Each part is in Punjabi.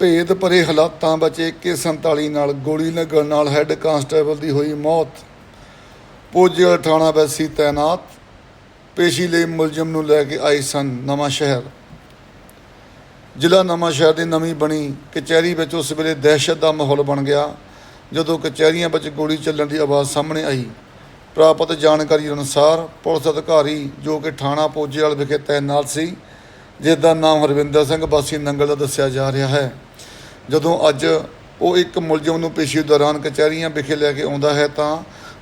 ਭੇਦ ਭਰੇ ਹਾਲਾਤਾਂ ਵਿੱਚ AK47 ਨਾਲ ਗੋਲੀ ਲੱਗਣ ਨਾਲ ਹੈੱਡ ਕਾਂਸਟੇਬਲ ਦੀ ਹੋਈ ਮੌਤ। ਪੋਜੀਵਾਲ ਥਾਣਾ ਵੈਸੀ ਤਾਇਨਾਤ ਪੇਸ਼ੀ ਲਈ ਮੁਲਜ਼ਮ ਨੂੰ ਲੈ ਕੇ ਆਏ ਸਨ ਨਵਾਂ ਸ਼ਹਿਰ। ਜ਼ਿਲ੍ਹਾ ਨਵਾਂ ਸ਼ਹਿਰ ਦੀ ਨਵੀਂ ਬਣੀ ਕਚਹਿਰੀ ਵਿੱਚ ਉਸ ਵੇਲੇ ਦਹਿਸ਼ਤ ਦਾ ਮਾਹੌਲ ਬਣ ਗਿਆ, ਜਦੋਂ ਕਚਹਿਰੀਆਂ ਵਿੱਚ ਗੋਲੀ ਚੱਲਣ ਦੀ ਆਵਾਜ਼ ਸਾਹਮਣੇ ਆਈ। ਪ੍ਰਾਪਤ ਜਾਣਕਾਰੀ ਅਨੁਸਾਰ ਪੁਲਿਸ ਅਧਿਕਾਰੀ, ਜੋ ਕਿ ਥਾਣਾ ਪੋਜੀਵਾਲ ਵਿਖੇ ਤੈਨਾਤ ਸੀ, ਜਿਸ ਦਾ ਨਾਮ ਹਰਵਿੰਦਰ ਸਿੰਘ ਬਾਸੀ ਨੰਗਲ ਦਾ ਦੱਸਿਆ ਜਾ ਰਿਹਾ ਹੈ। ਜਦੋਂ ਅੱਜ ਉਹ ਇੱਕ ਮੁਲਜ਼ਮ ਨੂੰ ਪੇਸ਼ੀ ਦੌਰਾਨ ਕਚਹਿਰੀਆਂ ਵਿਖੇ ਲੈ ਕੇ ਆਉਂਦਾ ਹੈ ਤਾਂ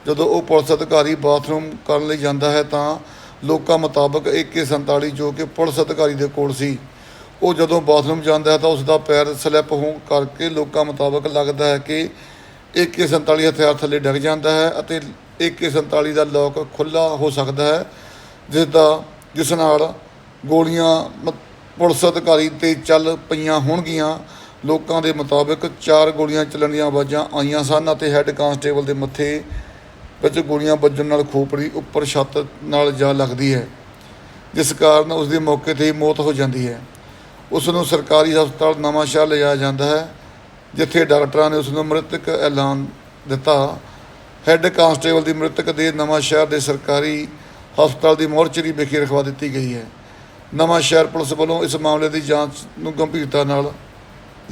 ਜਦੋਂ ਉਹ ਪੁਲਿਸ ਅਧਿਕਾਰੀ ਬਾਥਰੂਮ ਕਰਨ ਲਈ ਜਾਂਦਾ ਹੈ ਤਾਂ ਲੋਕਾਂ ਮੁਤਾਬਕ AK47 ਜੋ ਕਿ ਪੁਲਿਸ ਅਧਿਕਾਰੀ ਦੇ ਕੋਲ ਸੀ, ਉਹ ਜਦੋਂ ਬਾਥਰੂਮ ਜਾਂਦਾ ਹੈ ਤਾਂ ਉਸ ਦਾ ਪੈਰ ਸਲਿੱਪ ਹੋਣ ਕਰਕੇ ਲੋਕਾਂ ਮੁਤਾਬਕ ਲੱਗਦਾ ਹੈ ਕਿ AK47 ਹਥਿਆਰ ਥੱਲੇ ਡਿੱਗ ਜਾਂਦਾ ਹੈ ਅਤੇ AK47 ਦਾ ਲੋਕ ਖੁੱਲਾ ਹੋ ਸਕਦਾ ਹੈ ਜਿਸ ਦਾ ਜਿਸ ਨਾਲ ਗੋਲੀਆਂ ਮ- ਪੁਲਿਸ ਅਧਿਕਾਰੀ ਤੇ ਚੱਲ ਪਈਆਂ ਹੋਣਗੀਆਂ। ਲੋਕਾਂ ਦੇ ਮੁਤਾਬਕ ਚਾਰ ਗੋਲੀਆਂ ਚੱਲਣ ਦੀਆਂ ਆਵਾਜ਼ਾਂ ਆਈਆਂ ਸਨ ਅਤੇ ਹੈੱਡ ਕਾਂਸਟੇਬਲ ਦੇ ਮੱਥੇ ਵਿੱਚ ਗੋਲੀਆਂ ਵੱਜਣ ਨਾਲ ਖੋਪੜੀ ਉੱਪਰ ਛੱਤ ਨਾਲ ਜਾ ਲੱਗਦੀ ਹੈ, ਜਿਸ ਕਾਰਨ ਉਸ ਦੀ ਮੌਕੇ ਤੇ ਹੀ ਮੌਤ ਹੋ ਜਾਂਦੀ ਹੈ। ਉਸ ਨੂੰ ਸਰਕਾਰੀ ਹਸਪਤਾਲ ਨਵਾਂਸ਼ਹਿਰ ਲਿਜਾਇਆ ਜਾਂਦਾ ਹੈ, ਜਿੱਥੇ ਡਾਕਟਰਾਂ ਨੇ ਉਸ ਨੂੰ ਮ੍ਰਿਤਕ ਐਲਾਨ ਦਿੱਤਾ। ਹੈੱਡ ਕਾਂਸਟੇਬਲ ਦੀ ਮ੍ਰਿਤਕ ਦੇ ਨਵਾਂਸ਼ਹਿਰ ਦੇ ਸਰਕਾਰੀ ਹਸਪਤਾਲ ਦੀ ਮੋਰਚਰੀ ਵਿਖੇ ਰਖਵਾ ਦਿੱਤੀ ਗਈ ਹੈ। ਨਵਾਂਸ਼ਹਿਰ ਪੁਲਿਸ ਵੱਲੋਂ ਇਸ ਮਾਮਲੇ ਦੀ ਜਾਂਚ ਨੂੰ ਗੰਭੀਰਤਾ ਨਾਲ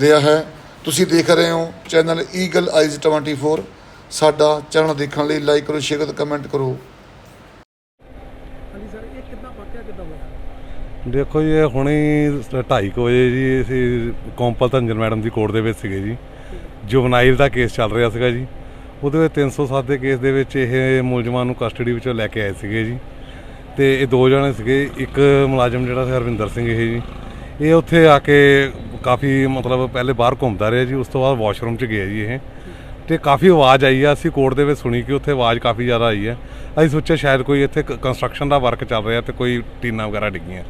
ਲਿਆ ਹੈ। ਤੁਸੀਂ ਦੇਖ ਰਹੇ ਹੋ ਚੈਨਲ ਈਗਲ ਆਈਜ਼ 24 ਸਾਡਾ ਚੈਨਲ ਦੇਖਣ ਲਈ ਲਾਈਕ ਕਰੋ ਸ਼ੇਅਰ ਕਰੋ ਕਮੈਂਟ ਕਰੋ। ਹਾਂਜੀ ਸਰ ਇਹ ਕਿੱਦਾਂ ਵਾਕਿਆ ਕਿੱਦਾਂ ਹੋਇਆ? ਦੇਖੋ ਜੀ ਇਹ ਹੁਣੇ 2:30 ਵਜੇ ਜੀ ਅਸੀਂ ਕੋਂਪਲ ਧੰਜਨ ਮੈਡਮ ਦੀ ਕੋਰਟ ਦੇ ਵਿੱਚ ਸੀਗੇ ਜੀ। ਜੁਵਨਾਈਲ ਦਾ ਕੇਸ ਚੱਲ ਰਿਹਾ ਸੀਗਾ ਜੀ। ਉਹਦੇ ਵਿੱਚ 307 ਦੇ ਕੇਸ ਦੇ ਵਿੱਚ ਇਹ ਮੁਲਜ਼ਮਾਂ ਨੂੰ ਕਸਟਡੀ ਵਿੱਚੋਂ ਲੈ ਕੇ ਆਏ ਸੀਗੇ ਜੀ। ਤੇ ਇਹ ਦੋ ਜਣੇ ਸੀਗੇ ਇੱਕ ਮੁਲਾਜ਼ਮ ਜਿਹੜਾ ਸੀ ਹਰਵਿੰਦਰ ਸਿੰਘ ਇਹ ਜੀ। ਇਹ ਉੱਥੇ ਆ ਕੇ ਕਾਫੀ ਮਤਲਬ ਪਹਿਲੇ ਬਾਹਰ ਘੁੰਮਦਾ ਰਿਹਾ ਜੀ, ਉਸ ਤੋਂ ਬਾਅਦ ਵਾਸ਼ਰੂਮ 'ਚ ਗਿਆ ਜੀ ਇਹ। ਤੇ ਕਾਫੀ ਆਵਾਜ਼ ਆਈ ਆ, ਅਸੀਂ ਕੋਰਟ ਦੇ ਵਿੱਚ ਸੁਣੀ ਕਿ ਉੱਥੇ ਆਵਾਜ਼ ਕਾਫੀ ਜ਼ਿਆਦਾ ਆਈ ਹੈ। ਅਸੀਂ ਸੋਚਿਆ ਸ਼ਾਇਦ ਕੋਈ ਇੱਥੇ ਕੰਸਟਰਕਸ਼ਨ ਦਾ ਵਰਕ ਚੱਲ ਰਿਹਾ ਤੇ ਕੋਈ ਟੀਨਾਂ ਵਗੈਰਾ ਡਿੱਗੀਆਂ।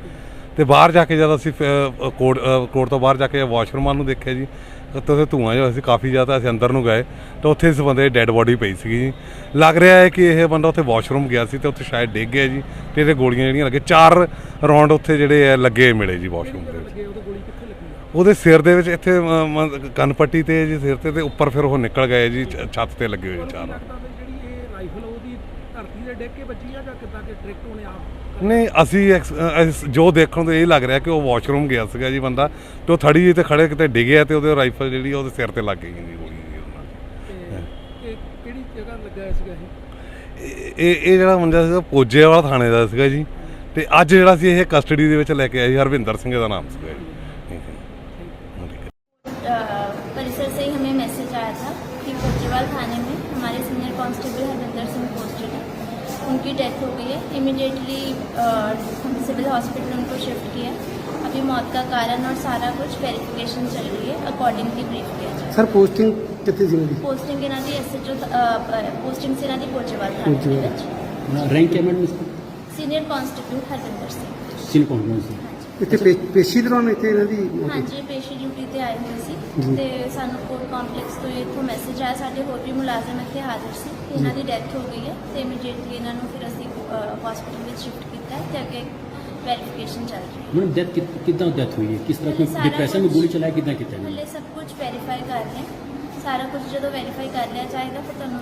ਤੇ ਬਾਹਰ ਜਾ ਕੇ ਜਦ ਅਸੀਂ ਫਿਰ, ਅ, ਕੋਰਟ ਕੋਰਟ ਤੋਂ ਬਾਹਰ ਜਾ ਕੇ ਵਾਸ਼ਰੂਮਾਂ ਨੂੰ ਦੇਖਿਆ ਜੀ ਤੇ ਉੱਥੇ ਧੂਆਂ ਜਿਹਾ ਸੀ ਕਾਫੀ ਜ਼ਿਆਦਾ ਅਸੀਂ ਅੰਦਰ ਨੂੰ ਗਏ ਤਾਂ ਉੱਥੇ ਇਸ ਬੰਦੇ ਦੀ ਡੈੱਡ ਬੋਡੀ ਪਈ ਸੀਗੀ ਜੀ। ਲੱਗ ਰਿਹਾ ਹੈ ਕਿ ਇਹ ਬੰਦਾ ਉੱਥੇ ਵਾਸ਼ਰੂਮ ਗਿਆ ਸੀ ਤੇ ਉੱਥੇ ਸ਼ਾਇਦ ਡਿੱਗ ਗਿਆ ਜੀ ਤੇ ਇਹਦੇ ਗੋਲੀਆਂ ਜਿਹੜੀਆਂ ਲੱਗੇ ਚਾਰ ਰੌਂਡ ਉੱਥੇ ਜਿਹੜੇ ਆ ਲੱਗੇ ਮਿਲੇ ਜੀ ਵਾਸ਼ਰੂਮ ਦੇ ਵਿੱਚ। ਉਹਦੇ ਸਿਰ ਦੇ ਵਿੱਚ ਇੱਥੇ ਕੰਨ ਪੱਟੀ ਤੇ ਜੀ ਸਿਰ ਤੇ ਤੇ ਉੱਪਰ ਫਿਰ ਉਹ ਨਿਕਲ ਗਏ ਜੀ ਛੱਤ ਤੇ ਲੱਗੇ ਹੋਏ ਚਾਰ। ਰਾਈਫਲ ਉਹਦੀ ਧਰਤੀ ਦੇ ਡਿੱਗ ਕੇ ਵੱਜੀ ਆ ਜਾਂ ਕਿੱਦਾਂ ਕਿ ਡਾਇਰੈਕਟ ਉਹਨੇ ਆਪ ਨਹੀਂ ਅਸੀਂ ਐਕਸ- ਅ, ਅਸੀਂ ਜੋ ਦੇਖਣ ਤੋਂ ਇਹ ਲੱਗ ਰਿਹਾ ਕਿ ਉਹ ਵਾਸ਼ਰੂਮ ਗਿਆ ਸੀਗਾ ਜੀ ਬੰਦਾ ਤੇ ਉਹ ਥੜੀ ਜਿਹੀ ਤੇ ਖੜੇ ਕਿਤੇ ਡਿੱਗਿਆ ਤੇ ਉਹਦੇ ਰਾਈਫਲ ਜਿਹੜੀ ਆ ਉਹਦੇ ਸਿਰ ਤੇ ਲੱਗ ਗਈ ਜੀ ਗੋਲੀ ਜੀ ਉਹਦੇ ਨਾਲ। ਤੇ ਇਹ ਕਿਹੜੀ ਜਗ੍ਹਾ ਲੱਗਾ ਹੋਇਆ ਸੀਗਾ ਇਹ ਇਹ ਇਹ ਇਹ ਜਿਹੜਾ ਮੁੰਡਾ ਸੀਗਾ ਪੋਜੇ ਵਾਲਾ ਥਾਣੇ ਦਾ ਸੀਗਾ ਜੀ ਤੇ ਅੱਜ ਜਿਹੜਾ ਸੀ ਇਹ ਕਸਟਡੀ ਦੇ ਵਿੱਚ ਲੈ ਕੇ ਆਏ ਜੀ ਹਰਵਿੰਦਰ ਸਿੰਘ ਦਾ ਨਾਮ ਸੀਗਾ ਜੀ ਠੀਕ ਹੈ ਜੀ। अ, परिसर से ही हमें मैसेज आया था कि कोचेवाल थाने में हमारे senior constable Harvinder Singh posted है उनकी डेथ हो गई है इमिडिएटली हम सिविल हॉस्पिटल उनको शिफ्ट किया अभी मौत का कारण और सारा कुछ वेरिफिकेशन चल रही है अकॉर्डिंगली ब्रीफ किया जाए ਸਰ ਪੋਸਟਿੰਗ ਕਿੱਥੇ ਸੀ ਉਹਦੀ पोस्टिंग ਇਹਨਾਂ ਦੀ ਐਸਐਚਓ ਪੋਸਟਿੰਗ ਸੀ ਇਹਨਾਂ ਦੀ ਕੋਚੇਵਾਲ ਥਾਣੇ ਦੇ ਵਿੱਚ रैंक क्या मैडम इसका ਸੀਨੀਅਰ ਕਾਂਸਟੇਬਲ ਹਰਵਿੰਦਰ ਸਿੰਘ सिल कौन कौन सी ਇੱਥੇ ਪੇ- ਪੇਸ਼ੀ ਦੌਰਾਨ ਇੱਥੇ ਇਹਨਾਂ ਦੀ ਮੌਤ ਹੋਈ। ਹਾਂਜੀ ਇਹ ਪੇਸ਼ੀ ਡਿਊਟੀ ਤੇ ਆਏ ਹੋਏ ਸੀ ਜੀ। ਤੇ ਸਾਨੂੰ ਕੋਰਟ ਕੰਪਲੈਕਸ ਤੋਂ ਇੱਥੋਂ ਮੈਸੇਜ ਆਇਆ ਸਾਡੇ ਹੋਰ ਵੀ ਮੁਲਾਜ਼ਮ ਇੱਥੇ ਹਾਜ਼ਰ ਸੀ ਇਹਨਾਂ ਦੀ ਡੈਥ ਹੋ ਗਈ ਹੈ ਤੇ ਇਮੀਡੀਏਟਲੀ ਇਹਨਾਂ ਨੂੰ ਫਿਰ ਅਸੀਂ ਹਸਪੀਟਲ ਵਿੱਚ ਸ਼ਿਫਟ ਕੀਤਾ ਤੇ ਅੱਗੇ ਵੈਰੀਫਿਕੇਸ਼ਨ ਚੱਲ ਰਹੀ ਹੈ। ਮੈਡਮ ਡੈਥ ਕਿਦਾਂ ਡੈਥ ਹੋਈ ਹੈ? ਕਿਸ ਤਰ੍ਹਾਂ ਕੋਈ ਸਾਰਾ ਕੁਝ ਜਦੋਂ ਵੈਰੀਫਾਈ ਤੁਹਾਨੂੰ